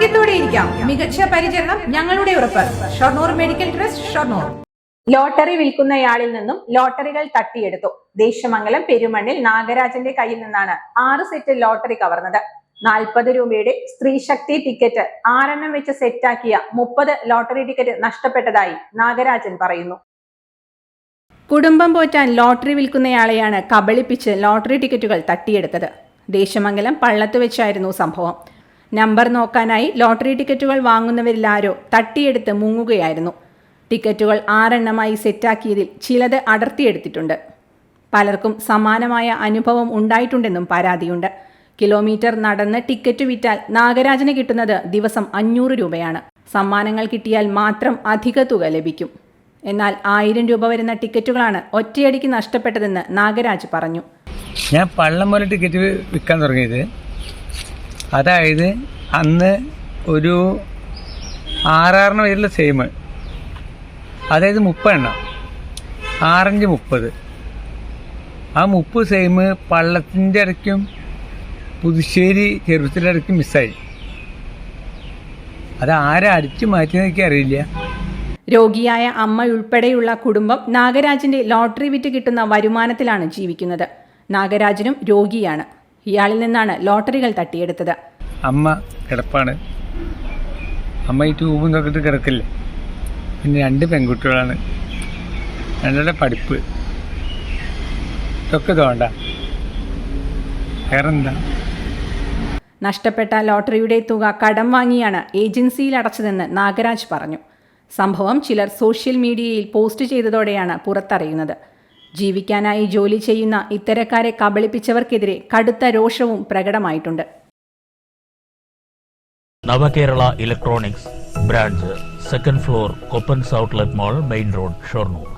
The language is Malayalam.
ആരോഗ്യത്തോടെ ഇരിക്കാം. മികച്ച പരിചരണം ഞങ്ങളുടെ ഉറപ്പ്. Shoranur medical trust Shoranur. Lottery വിൽക്കുന്നയാളിൽ നിന്നും ലോട്ടറികൾ തട്ടിയെടുത്തു. ദേശമംഗലം പെരുമണ്ണിൽ നാഗരാജന്റെ കയ്യിൽ നിന്നാണ് ആറ് സെറ്റ് ലോട്ടറി കവർന്നത്. നാൽപ്പത് രൂപയുടെ സ്ത്രീശക്തി ടിക്കറ്റ് ആറെണ്ണം വെച്ച് സെറ്റാക്കിയ മുപ്പത് ലോട്ടറി ടിക്കറ്റ് നഷ്ടപ്പെട്ടതായി നാഗരാജൻ പറയുന്നു. കുടുംബം പോറ്റാൻ ലോട്ടറി വിൽക്കുന്നയാളെയാണ് കബളിപ്പിച്ച് ലോട്ടറി ടിക്കറ്റുകൾ തട്ടിയെടുത്തത്. ദേശമംഗലം പള്ളത്ത് വെച്ചായിരുന്നു സംഭവം. നമ്പർ നോക്കാനായി ലോട്ടറി ടിക്കറ്റുകൾ വാങ്ങുന്നവരിലാരോ തട്ടിയെടുത്ത് മുങ്ങുകയായിരുന്നു. ടിക്കറ്റുകൾ ആറെണ്ണമായി സെറ്റാക്കിയതിൽ ചിലത് അടർത്തിയെടുത്തിട്ടുണ്ട്. പലർക്കും സമാനമായ അനുഭവം ഉണ്ടായിട്ടുണ്ടെന്നും പരാതിയുണ്ട്. കിലോമീറ്റർ നടന്ന് ടിക്കറ്റ് വിറ്റാൽ നാഗരാജന് കിട്ടുന്നത് ദിവസം അഞ്ഞൂറ് രൂപയാണ്. സമ്മാനങ്ങൾ കിട്ടിയാൽ മാത്രം അധിക തുക ലഭിക്കും. എന്നാൽ ആയിരം രൂപ വരുന്ന ടിക്കറ്റുകളാണ് ഒറ്റയടിക്ക് നഷ്ടപ്പെട്ടതെന്ന് നാഗരാജ് പറഞ്ഞു. ഞാൻ പള്ളം പോലെ ടിക്കറ്റ് വിൽക്കാൻ തുടങ്ങിയത്. അതായത് അന്ന് ഒരു ആറാറിന് പേരിൽ സെയിം അതായത് മുപ്പെണ്ണം ആറഞ്ച് മുപ്പത്. ആ മുപ്പത് സെയിം പള്ളത്തിന്റെ ഇടയ്ക്കും പുതുശ്ശേരി ചെറുപ്പത്തിന്റെ ഇടയ്ക്കും മിസ്സായി അത് ആരാ അടിച്ചു മാറ്റിയെന്ന് എനിക്ക് അറിയില്ല. രോഗിയായ അമ്മയുൾപ്പെടെയുള്ള കുടുംബം നാഗരാജിന്റെ ലോട്ടറി വിറ്റ് കിട്ടുന്ന വരുമാനത്തിലാണ് ജീവിക്കുന്നത്. നാഗരാജനും രോഗിയാണ്. ഇയാളിൽ നിന്നാണ് ലോട്ടറികൾ തട്ടിയെടുത്തത്. അമ്മ കിടപ്പാണ്. അമ്മ ഈ ട്യൂബും തൊക്കിട്ട് കിടക്കില്ല? പിന്നെ രണ്ട് പെൺകുട്ടികളാണ്. രണ്ടുടെ പഠിപ്പ്. ഇതൊക്കെ തോണ്ട വേറെന്താ? നഷ്ടപ്പെട്ട ലോട്ടറിയുടെ തുക കടം വാങ്ങിയാണ് ഏജൻസിയിൽ അടച്ചതെന്ന് നാഗരാജ് പറഞ്ഞു. സംഭവം ചിലർ സോഷ്യൽ മീഡിയയിൽ പോസ്റ്റ് ചെയ്തതോടെയാണ് പുറത്തറിയുന്നത്. ജീവിക്കാനായി ജോലി ചെയ്യുന്ന ഇത്തരക്കാരെ കബളിപ്പിച്ചവർക്കെതിരെ കടുത്ത രോഷവും പ്രകടമായിട്ടുണ്ട്. Navakerala electronics branch second floor കൊപ്പൻസ് outlet mall main road Shoranur.